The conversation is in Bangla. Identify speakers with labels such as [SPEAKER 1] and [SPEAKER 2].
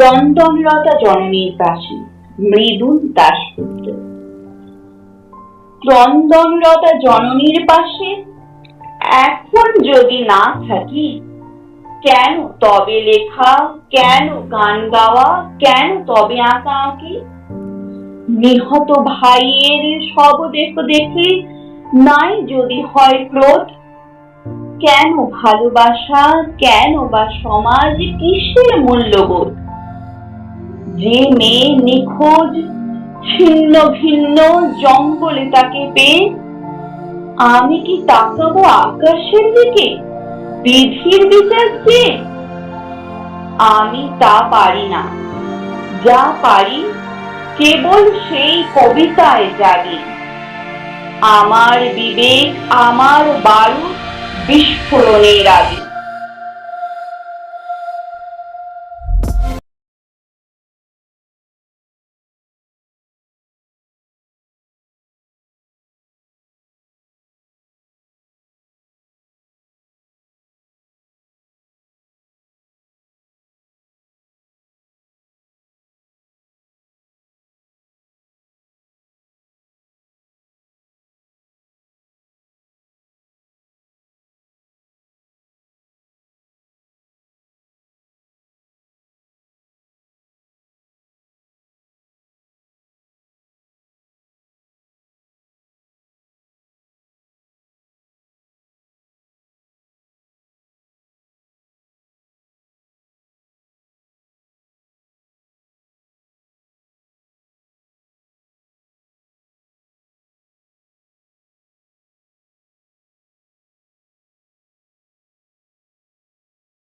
[SPEAKER 1] ক্রন্দনলতা জননীর পাশে মৃদুল দাশপুত্র ক্রন্দনলতা জননীর পাশে এখন যদি না থাকি, কেন তবে লেখা, কেন গান গাওয়া, কেন তবে আঁকা আঁকি? নিহত ভাইয়ের সব দেখ দেখে নাই যদি হয় ক্রোধ? কেন ভালোবাসা, কেন বা সমাজ কিসের মূল্যবোধ? যে মেয়ে নিখোঁজ, ছিন্ন ভিন্ন জঙ্গলে তাকে পেয়ে আমি কি তাকাবো আকাশের দিকে? বিধির বিচার চেয়ে আমি তা পারি না। যা পারি, কেবল সেই কবিতায় জাগি। আমার বিবেক, আমার বারুদ বিস্ফোরণের আগে।